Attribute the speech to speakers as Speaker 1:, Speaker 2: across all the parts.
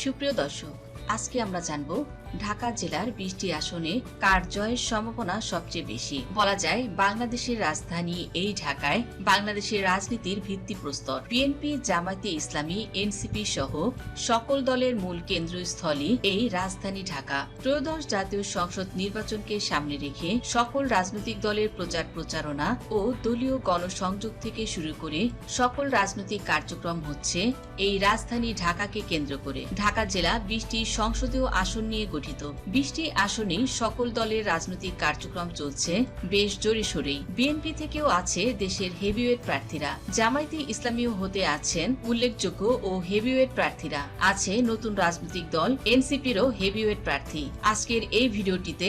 Speaker 1: সুপ্রিয় দর্শক আজকে আমরা জানব ঢাকা জেলার বিশটি আসনে কার জয়ের সম্ভাবনা সবচেয়ে বেশি। বলা যায়, বাংলাদেশের রাজধানী এই ঢাকায় বাংলাদেশের রাজনীতির ভিত্তিপ্রস্তর বিএনপি, জামায়াতে ইসলামী, এনসিপি সহ সকল দলের মূল কেন্দ্রস্থলই এই রাজধানী ঢাকা। ত্রয়োদশ জাতীয় সংসদ নির্বাচনকে সামনে রেখে সকল রাজনৈতিক দলের প্রচার প্রচারণা ও দলীয় গণসংযোগ থেকে শুরু করে সকল রাজনৈতিক কার্যক্রম হচ্ছে এই রাজধানী ঢাকাকে কেন্দ্র করে। ঢাকা জেলা বিশটি সংসদীয় আসন নিয়ে গঠিত। বিশটি আসনে সকল দলের রাজনৈতিক কার্যক্রম চলছে বেশ জোরে সোরেই। বিএনপি থেকেও আছে দেশের হেভিওয়েট প্রার্থীরা। জামায়াতে ইসলামীও হতে আছেন উল্লেখযোগ্য ও হেভিওয়েট প্রার্থীরা। আছে নতুন রাজনৈতিক দল এনসিপিরও হেভিওয়েট প্রার্থী। আজকের এই ভিডিওটিতে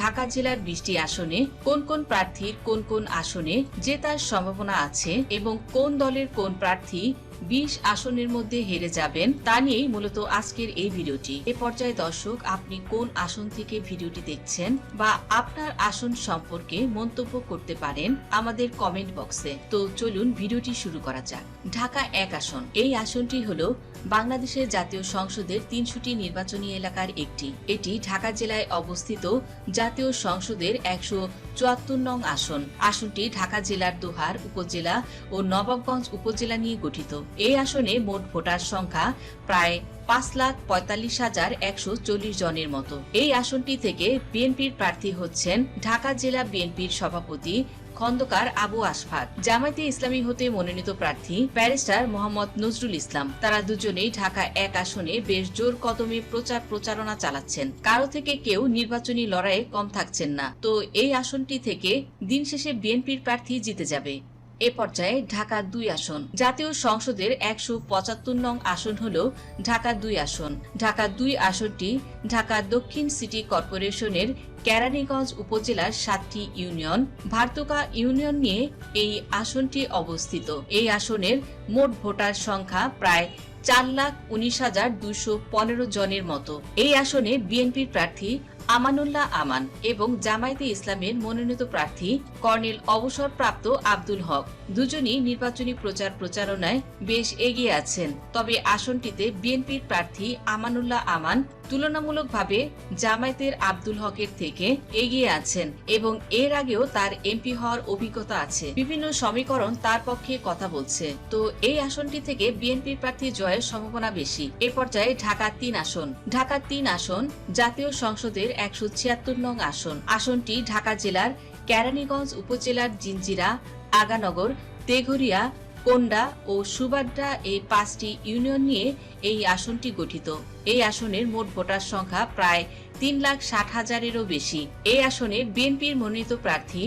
Speaker 1: ঢাকা জেলার বিশটি আসনে কোন কোন প্রার্থীর কোন কোন আসনে জেতার সম্ভাবনা আছে এবং কোন দলের কোন প্রার্থী বিশ আসনের মধ্যে হেরে যাবেন। তা নিয়েই মূলত আজকের এই ভিডিওটি। এ পর্যায়ে দর্শক, আপনি কোন আসন থেকে ভিডিওটি দেখছেন বা আপনার আসন সম্পর্কে মন্তব্য করতে পারেন আমাদের কমেন্ট বক্সে। তো চলুন ভিডিওটি শুরু করা যাক। ঢাকা এক আসন। এই আসনটি হলো বাংলাদেশের জাতীয় সংসদের তিনশোটি নির্বাচনী এলাকার একটি। এটি ঢাকা জেলায় অবস্থিত জাতীয় সংসদের একশো চুয়াত্তর নং আসন। আসনটি ঢাকা জেলার দোহার উপজেলা ও নবাবগঞ্জ উপজেলা নিয়ে গঠিত। এই আসনে মোট ভোটার সংখ্যা প্রায় পাঁচ লাখ পঁয়তাল্লিশ হাজার একশো চল্লিশ জনের মতো। এই আসনটি থেকে বিএনপির প্রার্থী হচ্ছেন ঢাকা জেলা বিএনপির সভাপতি খন্দকার আবু আশফাক জামায়াতে ইসলামী হতে মনোনীত প্রার্থী ব্যারিস্টার মোহাম্মদ নজরুল ইসলাম। তারা দুজনেই ঢাকা এক আসনে বেশ জোর কদমে প্রচার প্রচারণা চালাচ্ছেন। কারও থেকে কেউ নির্বাচনী লড়াইয়ে কম থাকছেন না। তো এই আসনটি থেকে দিন শেষে বিএনপির প্রার্থী জিতে যাবে। এ পর্যায়ে ঢাকা দুই আসন। জাতীয় সংসদের একশো পঁচাত্তর নং আসন হল ঢাকা দুই আসন। ঢাকা দুই আসনটি ঢাকা দক্ষিণ সিটি কর্পোরেশনের কেরানীগঞ্জ উপজেলার সাতটি ইউনিয়ন। ভার্তুকা ইউনিয়ন নিয়ে এই আসনটি অবস্থিত। এই আসনের মোট ভোটার সংখ্যা প্রায় চার লাখ উনিশ হাজার দুশো পনেরো জনের মতো। এই আসনে বিএনপির প্রার্থী আমানুল্লাহ আমান এবং জামায়াতে ইসলামের মনোনীত প্রার্থী কর্নেল অবসরপ্রাপ্ত আব্দুল হক। দুজনই নির্বাচনী প্রচার প্রচারণায় বেশ এগিয়ে আছেন। তবে আসনটিতে বিএনপির প্রার্থী আমানুল্লাহ আমান তুলনামূলকভাবে জামায়াতের আব্দুল হকের থেকে এগিয়ে আছেন এবং এর আগেও তার এমপি হওয়ার অভিজ্ঞতা আছে। বিভিন্ন সমীকরণ তার পক্ষে কথা বলছে। তো এই আসনটি থেকে বিএনপির প্রার্থী জয়ের সম্ভাবনা বেশি। এ পর্যায়ে ঢাকা তিন আসন। ঢাকা তিন আসন জাতীয় সংসদের একশো ছিয়াত্তর নং আসন। আসনটি ঢাকা জেলার কেরানীগঞ্জ উপজেলার জিঞ্জিরা আগানগর, তেঘরিয়া, কোন্ডা ও সুবাড্ডা এই পাঁচটি ইউনিয়ন নিয়ে এই আসনটি গঠিত। এই আসনের মোট ভোটার সংখ্যা প্রায় তিন লাখ ষাট হাজারেরও বেশি। এই আসনে বিএনপির মনোনীত প্রার্থী,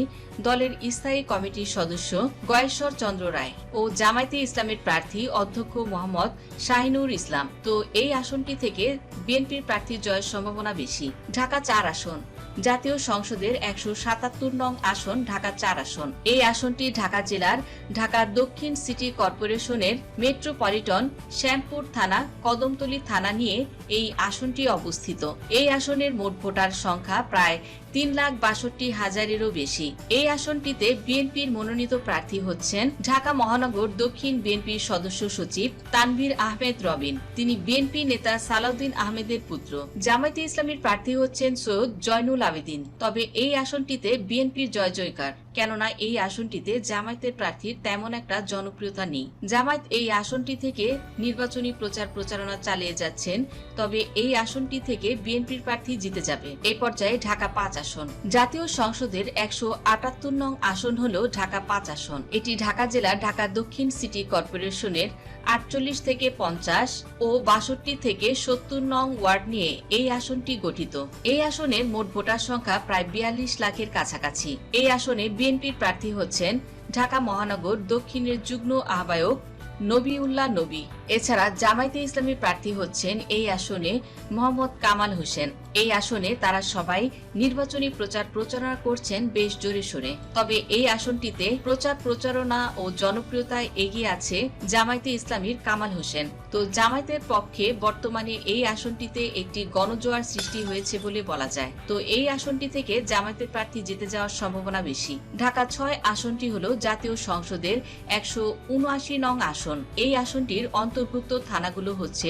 Speaker 1: দলের স্থায়ী কমিটির সদস্য গয়েশ্বর চন্দ্র রায় ও জামায়াতে ইসলামের প্রার্থী অধ্যক্ষ মোহাম্মদ শাহিনুর ইসলাম। তো এই আসনটি থেকে বিএনপির প্রার্থীর জয়ের সম্ভাবনা বেশি। ঢাকা চার আসন। জাতীয় সংসদের একশো সাতাত্তর নং আসন, ঢাকা চার আসন। এই আসনটি ঢাকা জেলার ঢাকা দক্ষিণ সিটি কর্পোরেশনের মেট্রোপলিটন শ্যামপুর থানা, কদমতলী থানা নিয়ে এই আসনটি অবস্থিত। এই আসনের মোট ভোটার সংখ্যা প্রায় তিন লাখ বাষট্টি হাজারেরও বেশি। এই আসনটিতে বিএনপির মনোনীত প্রার্থী হচ্ছেন ঢাকা মহানগর দক্ষিণ বিএনপির সদস্য সচিব তানভীর আহমেদ রবিন। তিনি বিএনপি নেতা সালাউদ্দিন আহমেদের পুত্র। জামায়াতে ইসলামীর প্রার্থী হচ্ছেন সৈয়দ জয়নুল আবেদিন। তবে এই আসনটিতে বিএনপির জয় জয়কার কেননা এই আসনটিতে জামায়াতের প্রার্থীর তেমন একটা জনপ্রিয়তা নেই। জামায়াত এই আসনটি থেকে নির্বাচনী প্রচার প্রচারণা চালিয়ে যাচ্ছেন, তবে এই আসনটি থেকে বিএনপির প্রার্থী জিতে যাবে। এই পর্যায়ে ঢাকা পাঁচ আসন। জাতীয় সংসদের একশো আটাত্তর নং আসন হল ঢাকা পাঁচ আসন। এটি ঢাকা জেলার ঢাকা দক্ষিণ সিটি কর্পোরেশনের আটচল্লিশ থেকে পঞ্চাশ ও বাষট্টি থেকে সত্তর নং ওয়ার্ড নিয়ে এই আসনটি গঠিত। এই আসনে মোট ভোটার সংখ্যা প্রায় বিয়াল্লিশ লাখের কাছাকাছি। এই আসনে বিএনপির প্রার্থী হচ্ছেন ঢাকা মহানগর দক্ষিণের যুগ্ম আহ্বায়ক নবী উল্লাহ নবী। এছাড়া জামায়াতে ইসলামী প্রার্থী হচ্ছেন এই আসনে মোহাম্মদ কামাল হোসেন। এই আসনে তারা সবাই নির্বাচনী প্রচার প্রচারণা করছেন বেশ জোরে সোরে। তবে এই আসনটিতে প্রচার প্রচারণা ও জনপ্রিয়তায় এগিয়ে আছে জামায়াতে ইসলামীর কামাল হোসেন। তো জামায়াতের পক্ষে বর্তমানে এই আসনটিতে একটি গণজোয়ার সৃষ্টি হয়েছে বলে বলা যায়। তো এই আসনটি থেকে জামায়াতের প্রার্থী জিতে যাওয়ার সম্ভাবনা বেশি। ঢাকা ছয় আসনটি হল জাতীয় সংসদের একশো উনআশি নং আসন। এই আসনটির অন্তর্ভুক্ত অন্তর্ভুক্ত থানাগুলো হচ্ছে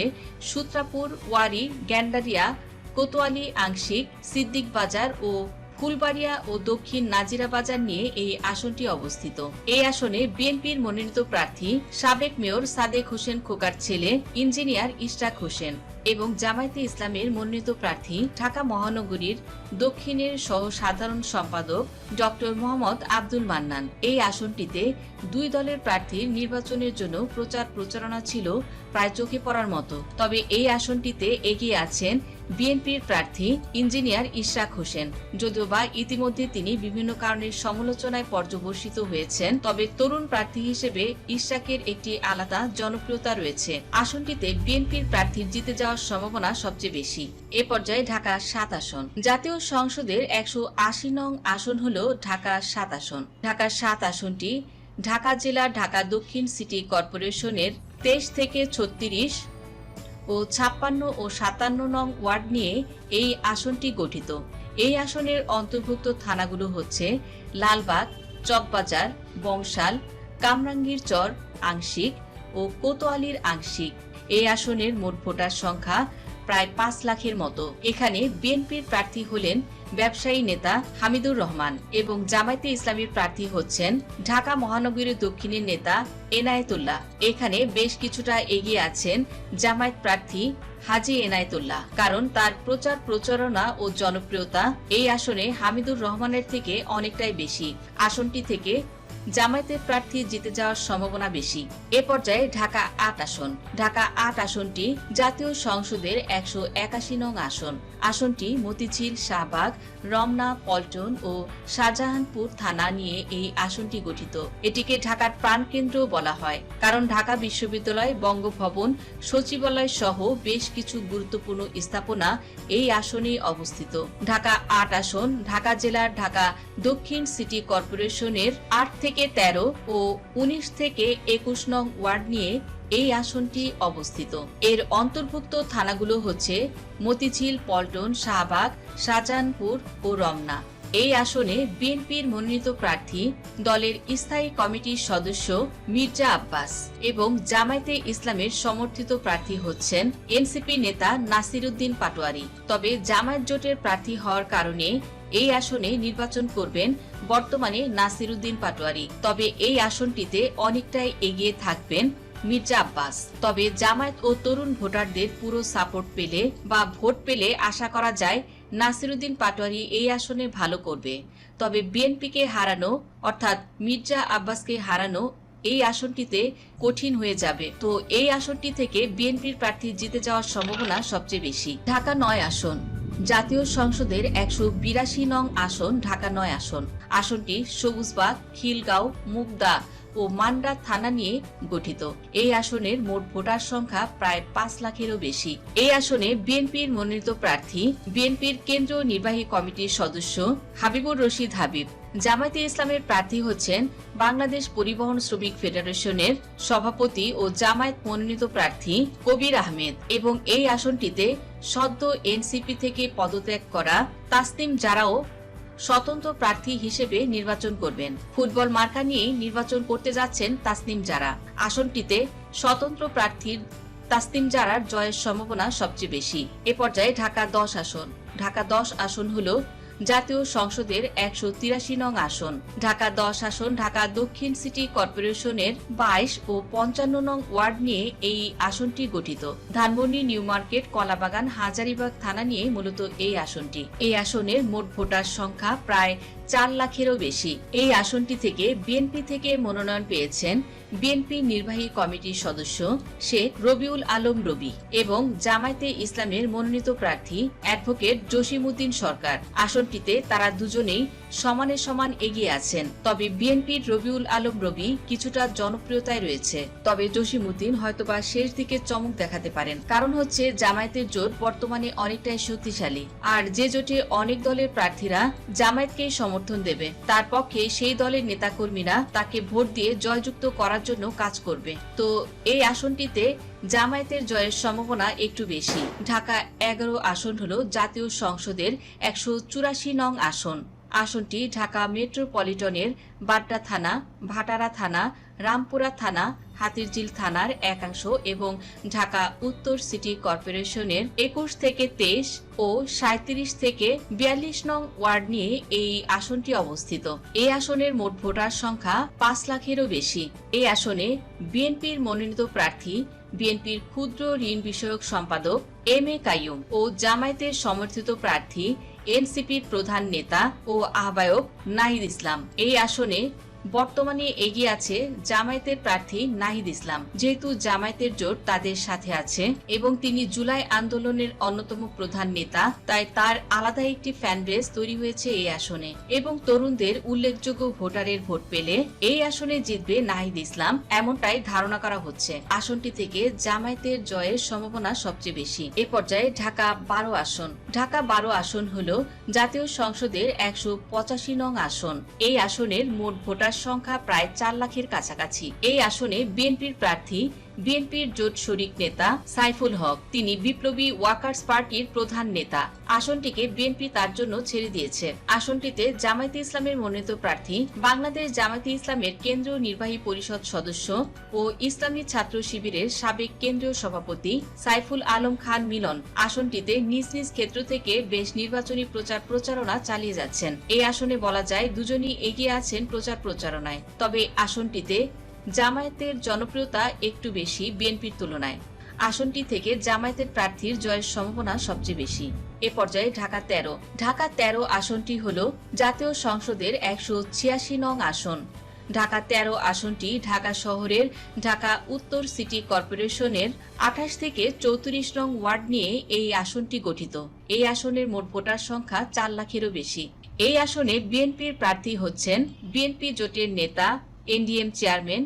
Speaker 1: সূত্রাপুর, ওয়ারি, গ্যান্ডারিয়া, কোতোয়ালি, আংশিক, সিদ্দিক বাজার ও ফুলবাড়িয়া ও দক্ষিণ নাজিরা বাজার নিয়ে এই আসনটি অবস্থিত। এই আসনে বিএনপির মনোনীত প্রার্থী সাবেক মেয়র সাদেক হোসেন খোকার ছেলে ইঞ্জিনিয়ার ইশরাক হোসেন। এবং জামায়াতে ইসলামের মনোনীত প্রার্থী ঢাকা মহানগরীর দক্ষিণের সহ সাধারণ সম্পাদক ডক্টর মোহাম্মদ আব্দুল মান্নান। এই আসনটিতে দুই দলের প্রার্থীর নির্বাচনের জন্য প্রচার প্রচারণা ছিল প্রায় চোখে পড়ার মতো। তবে এই আসনটিতে এগিয়ে আছেন বিএনপির প্রার্থী ইঞ্জিনিয়ার ইশরাক হোসেন। যদিও বা ইতিমধ্যে তিনি বিভিন্ন কারণের সমালোচনায় পর্যবসিত হয়েছেন, তবে তরুণ প্রার্থী হিসেবে ইশরাকের একটি আলাদা জনপ্রিয়তা রয়েছে। আসনটিতে বিএনপির প্রার্থীর জিতে যাওয়ার সম্ভাবনা সবচেয়ে বেশি। এ পর্যায়ে ঢাকা সাত আসন। জাতীয় সংসদের একশো আশি নং আসন হল ঢাকা সাত আসন। ঢাকা সাত আসনটি ঢাকা জেলা, ঢাকা দক্ষিণ সিটি কর্পোরেশনের তেইশ থেকে ছত্রিশ ও ছাপ্পান্ন ও সাতান্ন নং ওয়ার্ড নিয়ে এই আসনটি গঠিত। এই আসনের অন্তর্ভুক্ত থানাগুলো হচ্ছে লালবাগ, চকবাজার, বংশাল, কামরাঙ্গীর চর, আংশিক ও কোতোয়ালির আংশিক। এই আসনের মোট ভোটার সংখ্যা প্রায় পাঁচ লাখের মতো। এখানে বিএনপির প্রার্থী হলেন ব্যবসায়ী নেতা হামিদুর রহমান এবং জামায়াতে ইসলামীর প্রার্থী হচ্ছেন ঢাকা মহানগরীর দক্ষিণের নেতা এনায়েতুল্লাহ। এখানে বেশ কিছুটা এগিয়ে আছেন জামায়াত প্রার্থী হাজি এনায়েতুল্লাহ। কারণ তার প্রচার প্রচারণা ও জনপ্রিয়তা এই আসনে হামিদুর রহমানের থেকে অনেকটাই বেশি। আসনটি থেকে জামায়াতের প্রার্থী জিতে যাওয়ার সম্ভাবনা বেশি। এ পর্যায়ে ঢাকা আট আসন। ঢাকা আট আসনটি জাতীয় সংসদের একশো একাশি নং আসন। আসনটি মতিঝিল, শাহবাগ, রমনা, পল্টন ও শাহজাহানপুর থানা নিয়ে এই আসনটি গঠিত। এটিকে ঢাকার প্রাণকেন্দ্র বলা হয়। কারণ ঢাকা বিশ্ববিদ্যালয় বঙ্গভবন সচিবালয় সহ বেশ কিছু গুরুত্বপূর্ণ স্থাপনা এই আসনে অবস্থিত। ঢাকা আট আসন, ঢাকা জেলার ঢাকা দক্ষিণ সিটি কর্পোরেশনের আট থেকে তেরো ও উনিশ থেকে একুশ নং ওয়ার্ড নিয়ে এই আসনটি অবস্থিত। এর অন্তর্ভুক্ত থানাগুলো হচ্ছে মতিঝিল, পল্টন, শাহবাগ, শাহজাহানপুর ও রমনা। এই আসনে বিএনপির মনোনীত প্রার্থী, দলের স্থায়ী কমিটির সদস্য মির্জা আব্বাস এবং জামায়াতে ইসলামের সমর্থিত প্রার্থী হচ্ছেন এনসিপি নেতা নাসিরুদ্দিন পাটোয়ারি। তবে জামায়াত জোটের প্রার্থী হওয়ার কারণে এই আসনে নির্বাচন করবেন বর্তমানে নাসিরুদ্দিন পাটোয়ারি। তবে এই আসনটিতে অনেকটাই এগিয়ে থাকবেন মির্জা আব্বাস। তবে জামায়াত ও তরুণ ভোটারদের পুরো সাপোর্ট পেলে বা ভোট পেলে আশা করা যায় নাসিরুদ্দিন পাটোয়ারি এই আসনে ভালো করবে। তবে বিএনপিকে হারানো, অর্থাৎ মির্জা আব্বাসকে হারানো এই আসনটিতে কঠিন হয়ে যাবে। তো এই আসনটি থেকে বিএনপির প্রার্থী জিতে যাওয়ার সম্ভাবনা সবচেয়ে বেশি। ঢাকা নয় আসন। জাতীয় সংসদের একশো বিরাশি নং আসন, ঢাকা নয় আসন। আসনটি সবুজবাগ, খিলগাঁও, মুগদা ও মান্ডা থানা নিয়ে গঠিত। এই আসনের মোট ভোটার সংখ্যা প্রায় পাঁচ লাখেরও বেশি। এই আসনে বিএনপির মনোনীত প্রার্থী, বিএনপির কেন্দ্রীয় নির্বাহী কমিটির সদস্য হাবিবুর রশিদ হাবিব। জামায়াতে ইসলামের প্রার্থী হচ্ছেন বাংলাদেশ পরিবহন শ্রমিক ফেডারেশনের সভাপতি ও জামায়াত মনোনীত প্রার্থী কবির আহমেদ এবং এই আসনটিতে সদ্য এনসিপি থেকে পদত্যাগ করা তাসনিম জারাও স্বতন্ত্র প্রার্থী হিসেবে নির্বাচন করবেন। ফুটবল মার্কা নিয়েই নির্বাচন করতে যাচ্ছেন তাসনিম জারা। আসনটিতে স্বতন্ত্র প্রার্থীর তাসনিম জারার জয়ের সম্ভাবনা সবচেয়ে বেশি। এ পর্যায়ে ঢাকা দশ আসন। ঢাকা দশ আসন হলো জাতীয় সংসদের একশো তিরাশি নং আসন, ঢাকা দশ আসন, ঢাকা দক্ষিণ সিটি কর্পোরেশনের বাইশ ও পঞ্চান্ন নং ওয়ার্ড নিয়ে এই আসনটি গঠিত। ধানমন্ডি, নিউ মার্কেট, কলাবাগান, হাজারিবাগ থানা নিয়ে মূলত এই আসনটি। এই আসনের মোট ভোটার সংখ্যা প্রায় চার লাখেরও বেশি। এই আসনটি থেকে বিএনপি থেকে মনোনয়ন পেয়েছেন বিএনপি নির্বাহী কমিটির সদস্য শেখ রবিউল আলম রবি এবং জামায়াতে ইসলামের মনোনীত প্রার্থী অ্যাডভোকেট জসিমউদ্দিন সরকার। আসনটিতে তারা দুজনেই সমানে সমান এগিয়ে আছেন। তবে বিএনপির রবিউল আলম রবি কিছুটা জনপ্রিয়তায় রয়েছে। তবে জসিমউদ্দিন হয়তোবা শেষ দিকে চমক দেখাতে পারেন। কারণ হচ্ছে, জামায়াতের জোট বর্তমানে অনেকটাই শক্তিশালী। আর যে জোটে অনেক দলের প্রার্থীরা জামায়াতকেই সমর্থন দেবে, তার পক্ষে সেই দলের নেতাকর্মীরা তাকে ভোট দিয়ে জয়যুক্ত করার জন্য কাজ করবে। তো এই আসনটিতে জামায়াতের জয়ের সম্ভাবনা একটু বেশি। ঢাকা এগারো আসন হল জাতীয় সংসদের একশো চুরাশি নং আসন। আসনটি ঢাকা মেট্রোপলিটনের বাড্ডা থানা, ভাটারা থানা, রামপুরা থানা, হাতিরঝিল থানার একাংশ এবং ঢাকা উত্তর সিটি কর্পোরেশনের একুশ থেকে তেইশ ও সাঁত্রিশ থেকে বিয়াল্লিশ নং ওয়ার্ড নিয়ে এই আসনটি অবস্থিত। এই আসনের মোট ভোটার সংখ্যা পাঁচ লাখেরও বেশি। এই আসনে বিএনপির মনোনীত প্রার্থী, বিএনপির ক্ষুদ্র ঋণ বিষয়ক সম্পাদক এম এ কাইয়ুম ও জামায়াতের সমর্থিত প্রার্থী এনসিপির প্রধান নেতা ও আহ্বায়ক নাহিদ ইসলাম। এই আসনে বর্তমানে এগিয়ে আছে জামায়াতের প্রার্থী নাহিদ ইসলাম। যেহেতু জামায়াতের জোট তাদের সাথে আছে এবং তিনি জুলাই আন্দোলনের অন্যতম প্রধান নেতা, তাই তার আলাদা একটি ফ্যান বেস তৈরি হয়েছে এই আসনে এবং তরুণদের উল্লেখযোগ্য ভোটারের ভোট পেলে এই আসনে জিতবে নাহিদ ইসলাম, এমনটাই ধারণা করা হচ্ছে। আসনটি থেকে জামায়াতের জয়ের সম্ভাবনা সবচেয়ে বেশি। এ পর্যায়ে ঢাকা বারো আসন। ঢাকা বারো আসন হল জাতীয় সংসদের একশো পঁচাশি নং আসন। এই আসনের মোট ভোটার সংখ্যা প্রায় চার লাখের কাছাকাছি। এই আসনে বিএনপির প্রার্থী বিএনপির জোট শরিক নেতা সাইফুল হক। তিনি বিপ্লবী ওয়াকার্স পার্টির প্রধান নেতা। আসনটিকে বিএনপি তার জন্য ছেড়ে দিয়েছে। আসনটিতে জামায়াতে ইসলামের মনোনীত প্রার্থী, বাংলাদেশ জামায়াতে ইসলামের কেন্দ্রীয় নির্বাহী পরিষদ সদস্য ও ইসলামী ছাত্র শিবিরের সাবেক কেন্দ্রীয় সভাপতি সাইফুল আলম খান মিলন আসনটিতে নিজ নিজ ক্ষেত্র থেকে বেশ নির্বাচনী প্রচার প্রচারণা চালিয়ে যাচ্ছেন। এই আসনে বলা যায়, দুজনই এগিয়ে আছেন প্রচার প্রচারণায়। তবে আসনটিতে জামায়াতের জনপ্রিয়তা একটু বেশি বিএনপির তুলনায়। আসনটি থেকে জামায়াতের প্রার্থীর জয়ের সম্ভাবনা সবচেয়ে বেশি। এ পর্যায়ে ঢাকা তেরো। ঢাকা তেরো আসনটি হল জাতীয় সংসদের একশো ছিয়াশি নং আসন। ঢাকা তেরো আসনটি ঢাকা শহরের ঢাকা উত্তর সিটি কর্পোরেশনের আঠাশ থেকে চৌত্রিশ নং ওয়ার্ড নিয়ে এই আসনটি গঠিত। এই আসনের মোট ভোটার সংখ্যা চার লাখেরও বেশি। এই আসনে বিএনপির প্রার্থী হচ্ছেন বিএনপি জোটের নেতা এনডিএম চেয়ারম্যান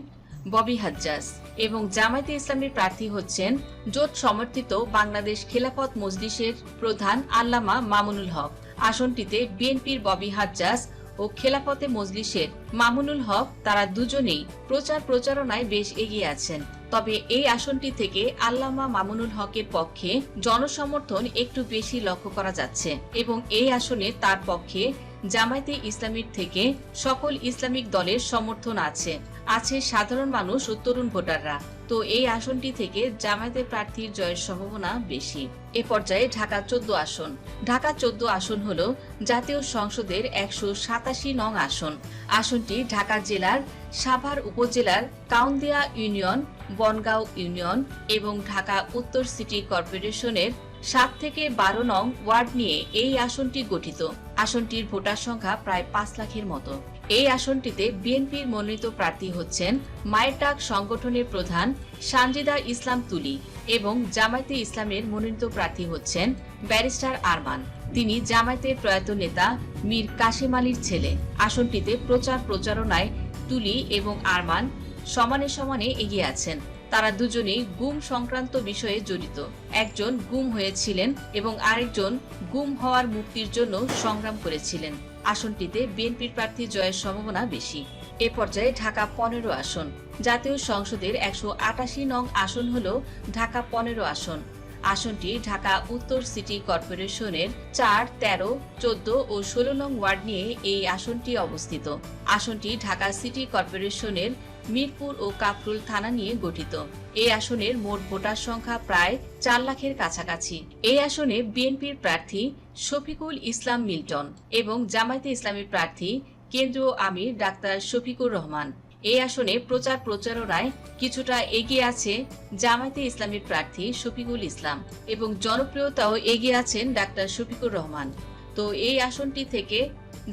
Speaker 1: ববি হাজ্জাজ এবং জামায়াতে ইসলামের প্রার্থী হচ্ছেন জোট সমর্থিত বাংলাদেশ খেলাফত মজলিসের প্রধান আল্লামা মামুনুল হক। আসনটিতে বিএনপির ববি হাজ্জাজ ও খেলাফতে মজলিসের মামুনুল হক তারা দুজনেই প্রচার প্রচারণায় বেশ এগিয়ে আছেন। তবে এই আসনটি থেকে আল্লামা মামুনুল হকের পক্ষে জনসমর্থন একটু বেশি লক্ষ্য করা যাচ্ছে এবং এই আসনে তার পক্ষে জামায়াতে ইসলামীর থেকে সকল ইসলামিক দলের সমর্থন আছে। আছে সাধারণ মানুষ ও তরুণ ভোটাররা। তো এই আসনটি থেকে জামায়াতের প্রার্থীর জয়ের সম্ভাবনা বেশি। এ পর্যায়ে ঢাকা চোদ্দ আসন। ঢাকা চোদ্দ আসন হল জাতীয় সংসদের একশো সাতাশি নং আসন। আসনটি ঢাকা জেলার সাভার উপজেলার কাউন্দিয়া ইউনিয়ন, বনগাঁও ইউনিয়ন এবং ঢাকা উত্তর সিটি কর্পোরেশনের সাত থেকে বারো নং ওয়ার্ড নিয়ে এই আসনটি গঠিত। আসনটির ভোটার সংখ্যা প্রায় পাঁচ লাখের মতো। এই আসনটিতে বিএনপির মনোনীত প্রার্থী হচ্ছেন মায়ের সংগঠনের প্রধান সানজিদা ইসলাম তুলি এবং জামায়াতে ইসলামের মনোনীত প্রার্থী হচ্ছেন ব্যারিস্টার আরমান। তিনি জামায়াতের প্রয়াত নেতা মীর কাশেম আলীর ছেলে। আসনটিতে প্রচার প্রচারণায় তুলি এবং আরমান সমানে সমানে এগিয়ে আছেন। তারা দুজনেই গুম সংক্রান্ত বিষয়ে জড়িত। একজন গুম হয়েছিলেন এবং আরেকজন গুম হওয়ার মুক্তির জন্য সংগ্রাম করেছিলেন। আসনটিতে বিএনপির প্রার্থী জয়ের সম্ভাবনা বেশি। এ পর্যায়ে ঢাকা পনেরো আসন। জাতীয় সংসদের একশো আটাশি নং আসন হল ঢাকা পনেরো আসন। আসনটি ঢাকা উত্তর সিটি কর্পোরেশনের চার, তেরো, চোদ্দ ও ষোলো নং ওয়ার্ড নিয়ে এই আসনটি অবস্থিত। আসনটি ঢাকা সিটি কর্পোরেশনের মিরপুর ও কাফরুল থানা নিয়ে গঠিত। এই আসনের মোট ভোটার সংখ্যা প্রায় চার লাখের কাছাকাছি। এই আসনে বিএনপির প্রার্থী শফিকুল ইসলাম মিল্টন এবং জামায়াতে ইসলামের প্রার্থী কেন্দ্রীয় আমির ডাক্তার শফিকুর রহমান। এই আসনে প্রচার প্রচারণায় কিছুটা এগিয়ে আছে জামায়াতে ইসলামের প্রার্থী শফিকুল ইসলাম এবং জনপ্রিয়তাও এগিয়ে আছেন ডাক্তার শফিকুর রহমান। তো এই আসনটি থেকে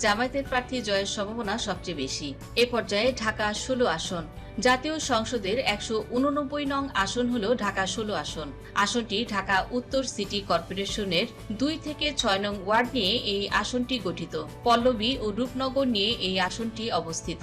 Speaker 1: জামায়াতের প্রার্থী জয়ের সম্ভাবনা সবচেয়ে বেশি। এ পর্যায়ে ঢাকা ষোলো আসন। জাতীয় সংসদের একশো উননব্বই নং আসন হল ঢাকা ষোলো আসন। আসনটি ঢাকা উত্তর সিটি কর্পোরেশনের দুই থেকে ছয় নং ওয়ার্ড নিয়ে এই আসনটি গঠিত। পল্লবী ও রূপনগর নিয়ে এই আসনটি অবস্থিত।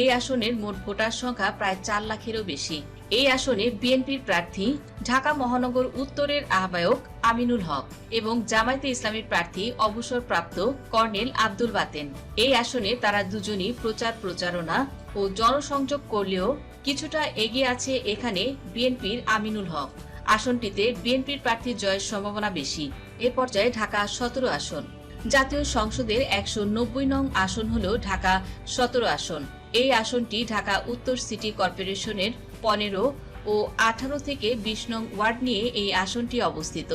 Speaker 1: এই আসনের মোট ভোটার সংখ্যা প্রায় চার লাখেরও বেশি। এই আসনে বিএনপির প্রার্থী, ঢাকা মহানগর উত্তরের আহ্বায়ক আমিনুল হক এবং জামায়াতে ইসলামের প্রার্থী, অবসরপ্রাপ্ত কর্নেল আব্দুল বাতেন। এই আসনে তারা দুজনই প্রচার প্রচারণা ও জনসংযোগ করলেও কিছুটা এগিয়ে আছে এখানে বিএনপির আমিনুল হক। আসনটিতে বিএনপির প্রার্থীর জয়ের সম্ভাবনা বেশি। এ পর্যায়ে ঢাকা সতেরো আসন। জাতীয় সংসদের একশো নব্বই নং আসন হল ঢাকা সতেরো আসন। এই আসনটি ঢাকা উত্তর সিটি কর্পোরেশনের পনেরো ও আঠারো থেকে বিশ নং ওয়ার্ড নিয়ে এই আসনটি অবস্থিত।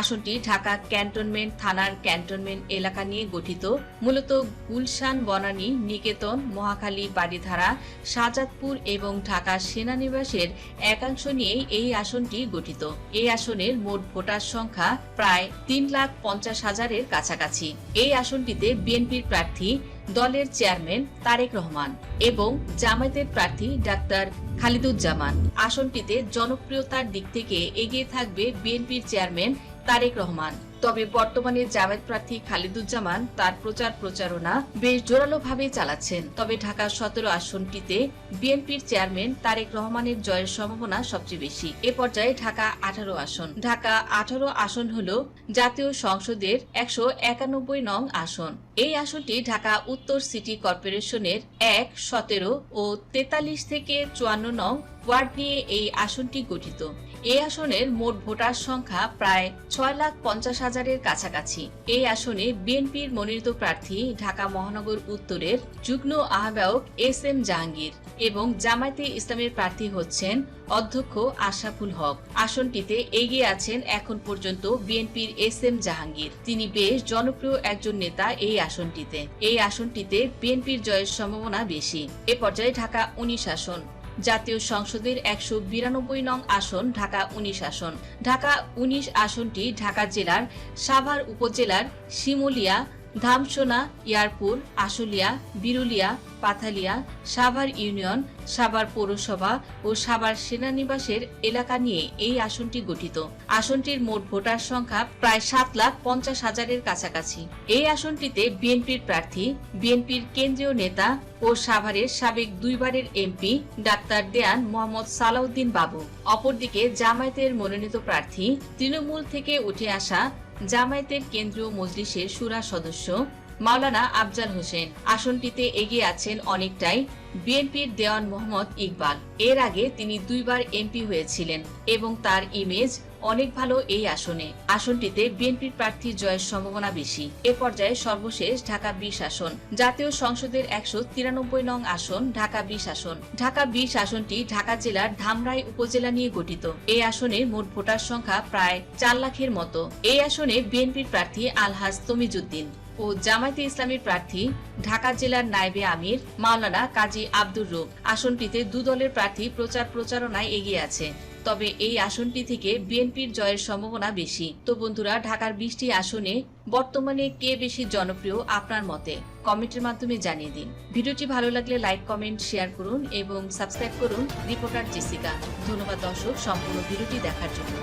Speaker 1: আসনটি ঢাকা ক্যান্টনমেন্ট থানার ক্যান্টনমেন্ট এলাকা নিয়ে গঠিত। মূলত গুলশান, বনানী, নিকেতন, মহাখালী বাড়িধারা শাহজাদপুর এবং ঢাকা সেনানিবাসের একাংশ নিয়েই এই আসনটি গঠিত। এই আসনের মোট ভোটার সংখ্যা প্রায় তিন লাখ পঞ্চাশ হাজারের কাছাকাছি। এই আসনটিতে বিএনপির প্রার্থী দলের চেয়ারম্যান তারেক রহমান এবং জামায়াতের প্রার্থী ডাক্তার খালিদুজ্জামান। আসনটিতে জনপ্রিয়তার দিক থেকে এগিয়ে থাকবে বিএনপির চেয়ারম্যান তারেক রহমান। তবে বর্তমানে জামায়াত প্রার্থী খালিদুজ্জামান তার প্রচার প্রচারণা বেশ জোরালোভাবে চালাচ্ছেন। তবে ঢাকা সতেরো আসনটিতে বিএনপির চেয়ারম্যান তারেক রহমানের জয়ের সম্ভাবনা সবচেয়ে বেশি। এ পর্যায়ে ঢাকা আঠারো আসন। ঢাকা আঠারো আসন হল জাতীয় সংসদের একশো একানব্বই নং আসন। এই আসনটি ঢাকা উত্তর সিটি কর্পোরেশনের এক, সতেরো ও তেতাল্লিশ থেকে চুয়ান্ন নং ওয়ার্ড নিয়ে এই আসনটি গঠিত। এই আসনের মোট ভোটার সংখ্যা প্রায় ছয় লাখ পঞ্চাশ হাজারের কাছাকাছি। এই আসনে বিএনপির মনোনীত প্রার্থী ঢাকা মহানগর উত্তরের যুগ্ম আহ্বায়ক এস এম জাহাঙ্গীর এবং জামায়াতে ইসলামের প্রার্থী হচ্ছেন অধ্যক্ষ আশরাফুল হক। আসনটিতে এগিয়ে আছেন এখন পর্যন্ত বিএনপির এস এম জাহাঙ্গীর। তিনি বেশ জনপ্রিয় একজন নেতা এই আসনটিতে। এই আসনটিতে বিএনপির জয়ের সম্ভাবনা বেশি। এ পর্যায়ে ঢাকা উনিশ আসন। জাতীয় সংসদের একশো বিরানব্বই নং আসন, ঢাকা উনিশ আসন। ঢাকা উনিশ আসনটি ঢাকা জেলার সাভার উপজেলার শিমুলিয়া ধামসোনা, ইয়ারপুর, আশুলিয়া, বিরুলিয়া, পাথালিয়া, সাভার ইউনিয়ন, সাভার পৌরসভা ও সাভার সেনানিবাসের এলাকা নিয়ে এই আসনটি গঠিত। আসনটির মোট ভোটার সংখ্যা প্রায় সাত লাখ পঞ্চাশ হাজারের কাছাকাছি। এই আসনটিতে বিএনপির প্রার্থী, বিএনপির কেন্দ্রীয় নেতা ও সাভারের সাবেক দুইবারের এমপি ডাক্তার দেয়ান মোহাম্মদ সালাউদ্দিন বাবু। অপরদিকে জামায়াতের মনোনীত প্রার্থী তৃণমূল থেকে উঠে আসা জামায়াতের কেন্দ্রীয় মজলিসের সুরা সদস্য মাওলানা আফজাল হোসেন। আসনটিতে এগিয়ে আছেন অনেকটাই বিএনপির দেওয়ান মোহাম্মদ ইকবাল। এর আগে তিনি দুইবার এমপি হয়েছিলেন এবং তার ইমেজ অনেক ভালো এই আসনে। আসনটিতে বিএনপির প্রার্থী জয়ের সম্ভাবনা বেশি। এ পর্যায়ে সর্বশেষ ঢাকা বিশ আসন। জাতীয় সংসদের একশো তিরানব্বই নং আসন ঢাকা বিশ আসন। ঢাকা বিশ আসনটি ঢাকা জেলার ধামরাই উপজেলা নিয়ে গঠিত। এই আসনে মোট ভোটার সংখ্যা প্রায় চার লাখের মতো। এই আসনে বিএনপির প্রার্থী আলহাজ তমিজুদ্দিন ও জামায়াতে ইসলামীর প্রার্থী ঢাকা জেলার নায়েবে আমির, মাওলানা কাজী আব্দুর রুব। আসনটিতে দু দলের প্রার্থী প্রচার প্রচারণায় এগিয়ে আছে। তবে এই আসনটি থেকে বিএনপির জয়ের সম্ভাবনা বেশি। তো বন্ধুরা, ঢাকার বিশটি আসনে বর্তমানে কে বেশি জনপ্রিয় আপনার মতে? কমেন্টের মাধ্যমে জানিয়ে দিন। ভিডিওটি ভালো লাগলে লাইক, কমেন্ট, শেয়ার করুন এবং সাবস্ক্রাইব করুন রিপোর্টার জেসিকা। ধন্যবাদ দর্শক, সম্পূর্ণ ভিডিওটি দেখার জন্য।